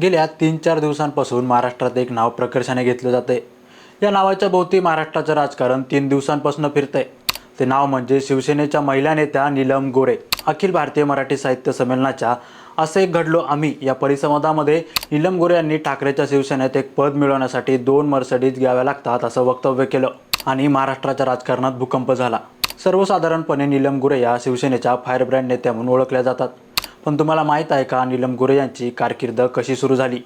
गेल्या तीन चार दिवसांपासून महाराष्ट्रात एक नाव प्रकर्षाने घेतलं जाते या नावाच्या भोवती महाराष्ट्राचं राजकारण तीन दिवसांपासून फिरतंय. ते नाव म्हणजे शिवसेनेच्या महिला नेत्या नीलम गोरे. अखिल भारतीय मराठी साहित्य संमेलनाच्या असे घडलो आम्ही या परिसंवादामध्ये नीलम गोरे यांनी ठाकरेच्या शिवसेनेत एक पद मिळवण्यासाठी दोन मर्सडीज घ्याव्या लागतात असं वक्तव्य केलं आणि महाराष्ट्राच्या राजकारणात भूकंप झाला. सर्वसाधारणपणे नीलम गोरे या शिवसेनेच्या फायरब्रँड नेत्या म्हणून ओळखल्या जातात. पण तुम्हाला माहीत आहे का नीलम गोरे यांची कारकीर्द कशी सुरू झाली?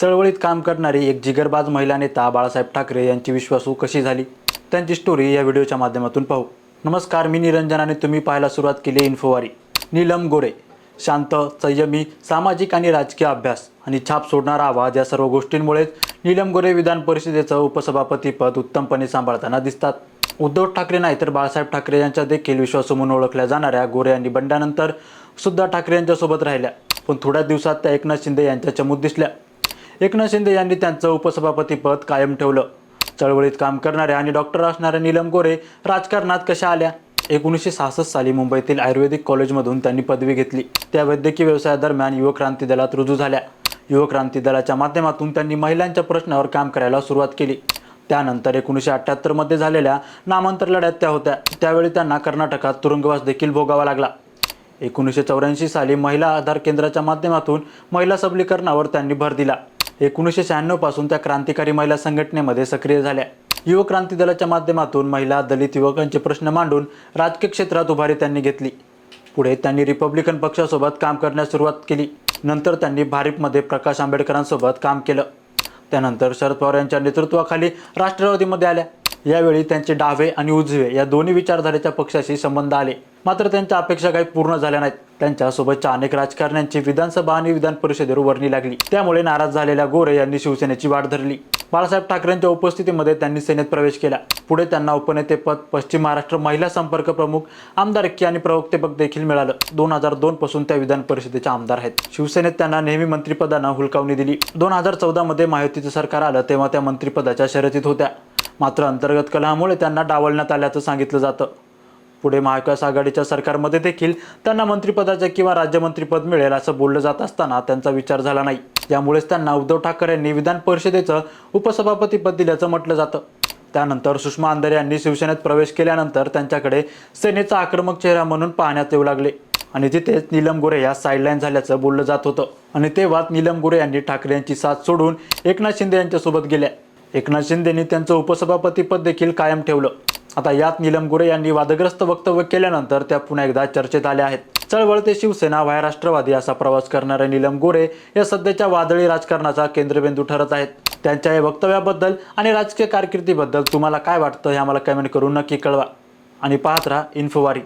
चळवळीत काम करणारी एक जिगरबाज महिला नेता बाळासाहेब ठाकरे यांची विश्वासू कशी झाली? त्यांची स्टोरी या व्हिडिओच्या माध्यमातून पाहू. नमस्कार मी निरंजन आणि तुम्ही पाहायला सुरुवात केली इन्फोवारी नीलम गोरे शांत संयमी सामाजिक आणि राजकीय अभ्यास आणि छाप सोडणारा आवाज या सर्व गोष्टींमुळेच नीलम गोरे विधान परिषदेचं उपसभापतीपद उत्तमपणे सांभाळताना दिसतात. उद्धव ठाकरे नाही तर बाळासाहेब ठाकरे यांच्या देखील विश्वासू म्हणून ओळखल्या जाणाऱ्या गोरे यांनी बंडानंतर सुद्धा ठाकरे यांच्यासोबत राहिल्या. पण थोड्या दिवसात त्या एकनाथ शिंदे यांच्या चमूत दिसल्या. एकनाथ शिंदे यांनी त्यांचं उपसभापतीपद कायम ठेवलं. चळवळीत काम करणाऱ्या आणि डॉक्टर असणाऱ्या नीलम गोरे राजकारणात कशा आल्या? एकोणीसशे सहासष्ट साली मुंबईतील आयुर्वेदिक कॉलेजमधून त्यांनी पदवी घेतली. त्या वैद्यकीय व्यवसायादरम्यान युवक क्रांती दलात रुजू झाल्या. युवक क्रांती दलाच्या माध्यमातून त्यांनी महिलांच्या प्रश्नावर काम करायला सुरुवात केली. त्यानंतर एकोणीसशे अठ्ठ्याहत्तरमध्ये झालेल्या नामांतर लढ्यात त्या होत्या. त्यावेळी त्यांना कर्नाटकात तुरुंगवास देखील भोगावा लागला. एकोणीसशे चौऱ्याऐंशी साली महिला आधार केंद्राच्या माध्यमातून महिला सबलीकरणावर त्यांनी भर दिला. एकोणीसशे शहाण्णवपासून त्या क्रांतिकारी महिला संघटनेमध्ये सक्रिय झाल्या. युवक क्रांती दलाच्या माध्यमातून महिला दलित युवकांचे प्रश्न मांडून राजकीय क्षेत्रात उभारी त्यांनी घेतली. पुढे त्यांनी रिपब्लिकन पक्षासोबत काम करण्यास सुरुवात केली. नंतर त्यांनी भारिपमध्ये प्रकाश आंबेडकरांसोबत काम केलं. त्यानंतर शरद पवार यांच्या नेतृत्वाखाली राष्ट्रवादीमध्ये आल्या. यावेळी त्यांचे डावे आणि उजवे या दोन्ही विचारधारेच्या पक्षाशी संबंध आले. मात्र त्यांच्या अपेक्षा काही पूर्ण झाल्या नाहीत. त्यांच्यासोबतच्या अनेक राजकारण्यांची विधानसभा आणि विधान परिषदेवर वर्णी लागली. त्यामुळे नाराज झालेल्या गोरे यांनी शिवसेनेची वाट धरली. बाळासाहेब ठाकरेंच्या उपस्थितीमध्ये त्यांनी सेनेत प्रवेश केला. पुढे त्यांना उपनेतेपद पश्चिम महाराष्ट्र महिला संपर्क प्रमुख आमदारकी आणि प्रवक्तेपद देखील मिळालं. दोन हजार दोन पासून त्या विधान परिषदेचे आमदार आहेत. शिवसेनेत त्यांना नेहमी मंत्रिपदानं हुलकावणी दिली. दोन हजार चौदा मध्ये महायुतीचं सरकार आलं तेव्हा त्या मंत्रिपदाच्या शर्यतीत होत्या. मात्र अंतर्गत कलहामुळे त्यांना डावलण्यात आल्याचं सांगितलं जातं. पुढे महाविकास आघाडीच्या सरकारमध्ये देखील त्यांना मंत्रिपदाचे किंवा राज्यमंत्रीपद मिळेल असं बोललं जात असताना त्यांचा विचार झाला नाही. यामुळेच त्यांना उद्धव ठाकरे यांनी विधान परिषदेचं उपसभापतीपद दिल्याचं म्हटलं जातं. त्यानंतर सुषमा अंधारे यांनी शिवसेनेत प्रवेश केल्यानंतर त्यांच्याकडे सेनेचा आक्रमक चेहरा म्हणून पाहण्यात येऊ लागले. आणि तिथेच नीलम गोरे या साईडलाईन झाल्याचं बोललं जात होतं. आणि तेव्हाच नीलम गोरे यांनी ठाकरे यांची साथ सोडून एकनाथ शिंदे यांच्यासोबत गेल्या. एकनाथ शिंदेनी त्यांचं उपसभापतीपद देखील कायम ठेवलं. आता यात नीलम गोरे यांनी वादग्रस्त वक्तव्य केल्यानंतर त्या पुन्हा एकदा चर्चेत आल्या आहेत. चळवळ ते शिवसेना व्हाय राष्ट्रवादी असा प्रवास करणारे नीलम गोरे या सध्याच्या वादळी राजकारणाचा केंद्रबिंदू ठरत आहेत. त्यांच्या या वक्तव्याबद्दल आणि राजकीय कारकिर्दीबद्दल तुम्हाला काय वाटतं हे आम्हाला कमेंट करून नक्की कळवा. आणि पाहत राहा इन्फोवारी.